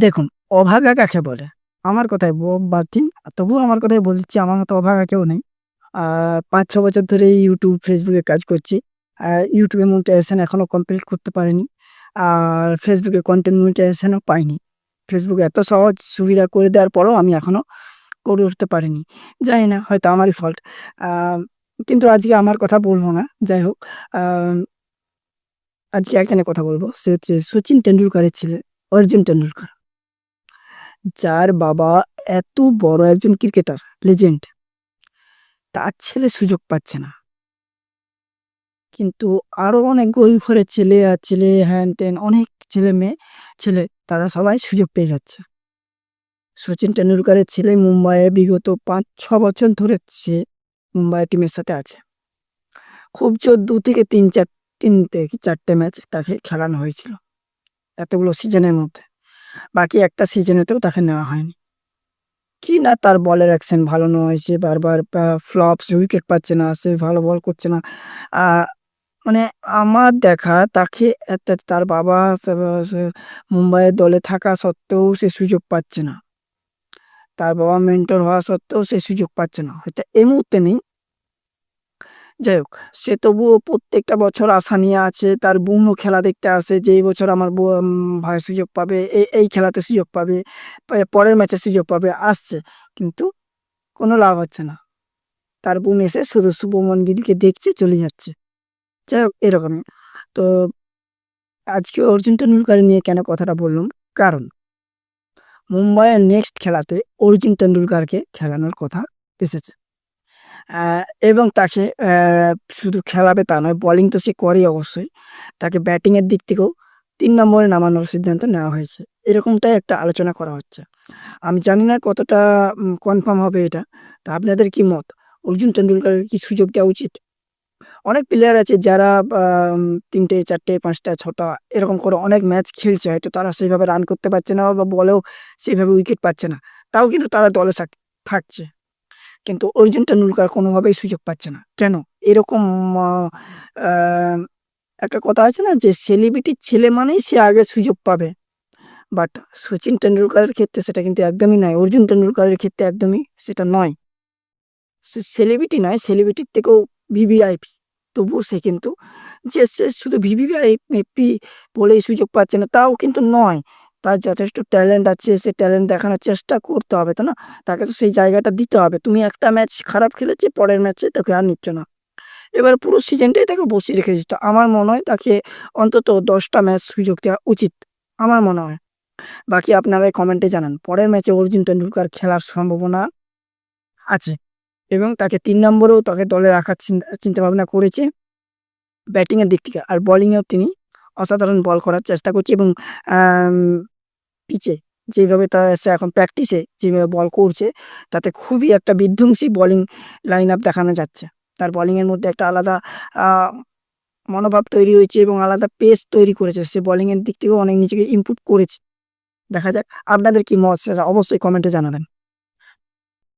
দেখুন, অভাগা কাকে বলে? আমার কথায় ব বাদ দিন। তবুও আমার কথাই বলছি, আমার মতো অভাগা কেউ নেই। পাঁচ ৫-৬ বছর ধরে ইউটিউব ফেসবুকে কাজ করছি। এ মনিটাইজেশন এখনও কমপ্লিট করতে পারিনি। আর ফেসবুকে কন্টেন্ট কনটেন্ট মনিটাইজেশন পাইনি। Facebook এত সহজ সুবিধা করে দেওয়ার পরেও আমি এখনও করে উঠতে পারিনি। জানি না হয়তো আমারই ফল্ট। কিন্তু আজকে আমার কথা বলব না। যাই হোক, আজকে একজনের কথা বলব সে হচ্ছে সচিন টেন্ডুলকারের ছেলে অর্জুন টেন্ডুলকার। যার বাবা এত বড় একজন ক্রিকেটার, লেজেন্ড। তার ছেলে সুযোগ পাচ্ছে না। কিন্তু আরও অনেক গরিব ঘরের ছেলে আর ছেলে হ্যান-ত্যান অনেক ছেলে-মেয়ে ছেলে তারা সবাই সুযোগ পেয়ে যাচ্ছে। সচিন টেন্ডুলকারের ছেলে মুম্বাইয়ে বিগত ৫-৬ বছর ধরে সে মুম্বাই টিমের সাথে আছে। খুব জোর দু থেকে ৩-৪ ৩ থেকে চারটে ম্যাচ তাকে খেলানো হয়েছিল। এতগুলো সিজনের মধ্যে। বাকি একটা সিজনেতেও তাকে নেওয়া হয়নি। কি না তার বলের অ্যাকশন ভালো নয়। সে বারবার ফ্লপস উইকেট পাচ্ছে না। সে ভালো বল করছে না। মানে আমার দেখা তাকে তার বাবা মুম্বাইয়ের দলে থাকা সত্ত্বেও সে সুযোগ পাচ্ছে না। তার বাবা মেন্টর হওয়া সত্ত্বেও সে সুযোগ পাচ্ছে না। হয়তো এই মুহূর্তে নেই। যাই হোক, সে তবুও প্রত্যেকটা বছর আশা নিয়ে আছে। তার বোনও খেলা দেখতে আসে যে এই বছর আমার ভাই সুযোগ পাবে। এই এই খেলাতে সুযোগ পাবে। পরের ম্যাচে সুযোগ পাবে। আসছে। কিন্তু কোনো লাভ হচ্ছে না। তার বোন এসে শুধু শুভমন গিলকে দেখছে চলে যাচ্ছে। যাই হোক এরকমই। তো আজকে অর্জুন টেন্ডুলকার নিয়ে কেন কথাটা বললাম? কারণ মুম্বাইয়ের নেক্সট খেলাতে অর্জুন টেন্ডুলকারকে খেলানোর কথা এসেছে। এবং তাকে শুধু খেলাবে তা নয়, বোলিং তো সে করেই অবশ্যই। তাকে ব্যাটিংয়ের দিক থেকেও ৩ নম্বরে নামানোর সিদ্ধান্ত নেওয়া হয়েছে। এরকমটাই একটা আলোচনা করা হচ্ছে। আমি জানি না কতটা কনফার্ম হবে এটা। তা আপনাদের কি মত? অর্জুন টেন্ডুলকারের কি সুযোগ দেওয়া উচিত? অনেক প্লেয়ার আছে যারা আ ৩ টে, ৪ টে, ৫ টা, ৬ টা এরকম করে অনেক ম্যাচ খেলছে। হয়তো তারা সেইভাবে রান করতে পারছে না বা বলেও সেইভাবে উইকেট পাচ্ছে না। তাও কিন্তু তারা দলে থাক থাকছে। কিন্তু অর্জুন টেন্ডুলকার কোনোভাবেই সুযোগ পাচ্ছে না। কেন? এরকম একটা কথা আছে না যে সেলিব্রিটির ছেলে মানেই সে আগে সুযোগ পাবে। বাট সচিন টেন্ডুলকারের ক্ষেত্রে সেটা কিন্তু একদমই নয়। অর্জুন টেন্ডুলকারের ক্ষেত্রে একদমই সেটা নয়। সে সেলিব্রিটি নয়, সেলিব্রিটির থেকেও ভিভিআইপি। তবুও সে কিন্তু যে সে শুধু ভিভিআইপি বলেই সুযোগ পাচ্ছে না তাও কিন্তু নয়। তার যথেষ্ট ট্যালেন্ট আছে। সে ট্যালেন্ট দেখানোর চেষ্টা করতে হবে, তো না? তাকে তো সেই জায়গাটা দিতে হবে। তুমি একটা ম্যাচ খারাপ খেলেছে, পরের ম্যাচে তাকে আর নিচ্ছ না। এবার পুরো সিজনটাই তাকে বসিয়ে রেখে দিত আমার মনে হয় তাকে অন্তত দশটা ম্যাচ সুযোগ দেওয়া উচিত। আমার মনে হয়। বাকি আপনারাই কমেন্টে জানান। পরের ম্যাচে অর্জুন টেন্ডুলকার খেলার সম্ভাবনা আছে এবং তাকে তিন নম্বরেও তাকে দলে রাখার চিন্তা চিন্তাভাবনা করেছে। ব্যাটিংয়ের দিক থেকে। আর বোলিং এও তিনি অসাধারণ বল করার চেষ্টা করছে এবং পিচে, যেভাবে তার সে এখন প্র্যাকটিসে যেভাবে বল করছে, তাতে খুবই একটা বিধ্বংসী বোলিং লাইন আপ দেখানো যাচ্ছে। তার বোলিংয়ের মধ্যে একটা আলাদা মনোভাব তৈরি হয়েছে এবং আলাদা পেস তৈরি করেছে। সে বোলিংয়ের দিক থেকেও অনেক নিজেকে ইম্প্রুভ করেছে। দেখা যাক আপনাদের কি মত সেটা অবশ্যই কমেন্টে জানাবেন।